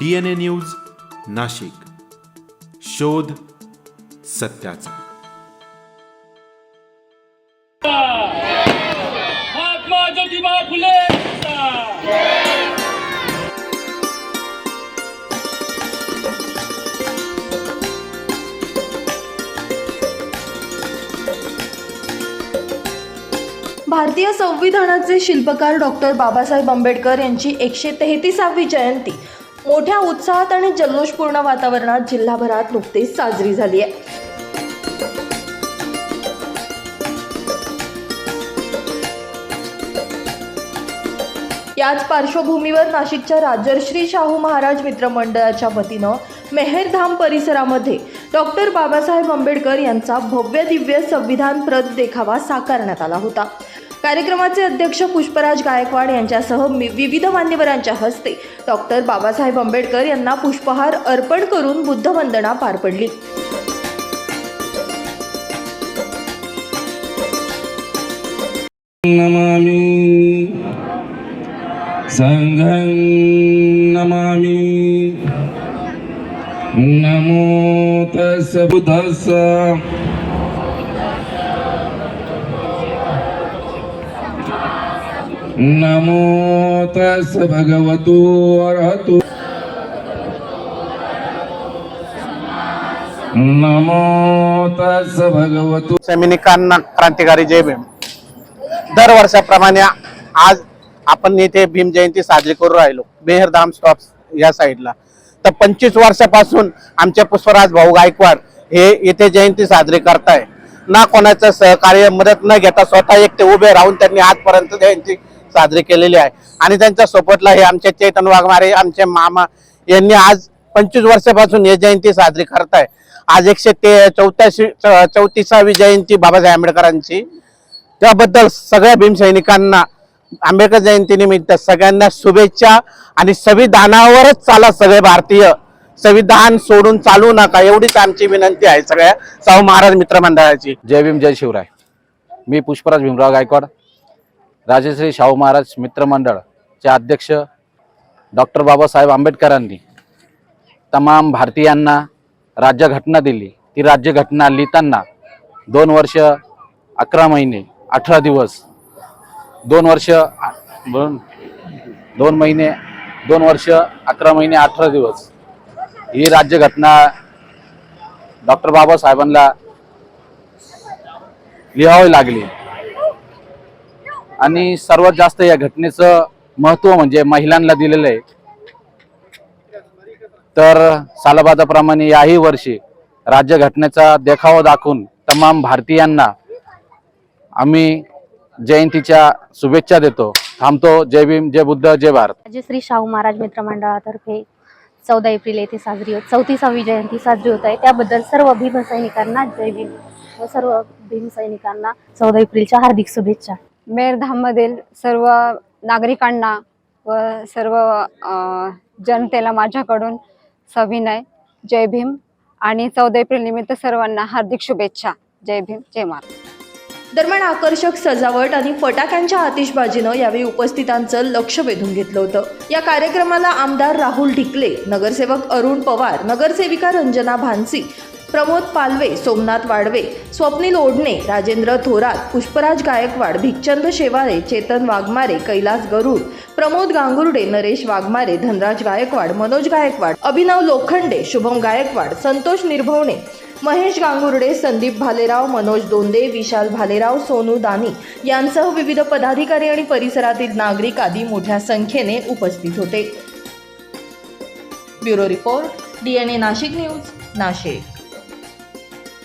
DNA news Nashik. शोध सत्याचा. महात्मा ज्योतिबा फुले. भारतीय संविधानाचे शिल्पकार डॉक्टर बाबासाहेब आंबेडकर यांची एकशे तेहतीसावी जयंती. मोठ्या उत्साहात आणि जल्लोषपूर्ण वातावरणात जिल्हाभरात नुकतीच साजरी झाली आहे. याच पार्श्वभूमीवर नाशिकच्या राजर्श्री शाहू महाराज मित्र मंडळाच्या वतीनं मेहेरधाम परिसरामध्ये डॉक्टर बाबासाहेब आंबेडकर यांचा भव्य दिव्य संविधान प्रत देखावा साकारण्यात आला होता. कार्यक्रमाचे अध्यक्ष पुष्पराज गायकवाड यांच्यासह विविध मान्यवरांच्या हस्ते डॉक्टर बाबासाहेब आंबेडकर यांना पुष्पहार अर्पण करून बुद्धवंदना पार पडली. नमामि सङ्घं नमामि नमो तस् बुद्धस्य नमो तस् भगवतो अरहतो। नमो तस् भगवतो। सैनिकांना क्रांतिकारी जय भीम। दर वर्षाप्रमाणे आज आपण इथे भीम जयंती साजरी करू राहिलो. मेहरधाम स्टॉप या साईडला. तर पंचवीस वर्षापासून आमचे पुष्पराज भाऊ गायकवाड हे येथे जयंती साजरी करताय. ना कोणाचं सहकार्य मदत न घेता स्वतः एकटे उभे राहून त्यांनी आजपर्यंत जयंती साजरी केलेली आहे. आणि त्यांच्या सोबतला हे आमचे चेतन वाघमारे आमचे मामा यांनी आज पंचवीस वर्षापासून हे जयंती साजरी करत आहे आज एकशे ते चौथ्याशी चौतीसावी जयंती बाबासाहेब आंबेडकरांची. त्याबद्दल सगळ्या भीमसैनिकांना आंबेडकर जयंतीनिमित्त सगळ्यांना शुभेच्छा आणि संविधानावरच चाला सगळे भारतीय. संविधान सोडून चालू नका एवढीच आमची विनंती आहे सगळ्या शाहू महाराज मित्र मंडळाची जय भीम जय शिवराय. मी पुष्पराज भीमराव गायकवाड. राजश्री शाहू महाराज मित्रमंडळचे अध्यक्ष डॉक्टर बाबासाहेब आंबेडकरांनी तमाम भारतीयांना राज्यघटना दिली. ती राज्यघटना लिहिताना दोन वर्ष अकरा महिने अठरा दिवस दोन वर्ष दोन दोन महिने दोन वर्ष अकरा महिने अठरा दिवस ही राज्यघटना डॉक्टर बाबासाहेबांना लिहावी लागली. आणि सर्वात जास्त या घटनेचं महत्त्व म्हणजे महिलांना दिलेलं आहे. तर सालबादाप्रमाणे याही वर्षी राज्यघटनेचा देखावा दाखवून तमाम भारतीयांना आम्ही जयंतीच्या शुभेच्छा देतो. थांबतो. जय भीम जय बुद्ध जय भारत. राजश्री शाहू महाराज मित्र मंडळातर्फे चौदा एप्रिल येथे साजरी होत चौतीसावी जयंती साजरी होत आहे. त्याबद्दल सर्व भीमसैनिकांना जय भीम व सर्व भीमसैनिकांना चौदा एप्रिलच्या हार्दिक शुभेच्छा. मेरधाममधील सर्व नागरिकांना व सर्व जनतेला माझ्याकडून सविनय जय भीम आणि चौदा एप्रिल निमित्त सर्वांना हार्दिक शुभेच्छा. जय भीम जय महाराज दरम्यान आकर्षक सजावट आणि फटाक्यांच्या आतिषबाजीनं यावेळी उपस्थितांचं लक्ष वेधून घेतलं होतं. या कार्यक्रमाला आमदार राहुल ढिकले नगरसेवक अरुण पवार नगरसेविका रंजना भानसी प्रमोद पालवे सोमनाथ वाडवे स्वप्नील ओढणे राजेंद्र थोरात पुष्पराज गायकवाड भिकचंद शेवाळे चेतन वाघमारे कैलास गरुड प्रमोद गांगुर्डे नरेश वाघमारे धनराज गायकवाड मनोज गायकवाड अभिनव लोखंडे शुभम गायकवाड संतोष निर्भवणे महेश गांगुर्डे संदीप भालेराव मनोज दोंदे विशाल भालेराव सोनू दानी यांसह विविध पदाधिकारी आणि परिसरातील नागरिक आदी मोठ्या संख्येने उपस्थित होते. Bureau report DNA Nashik news Nashik.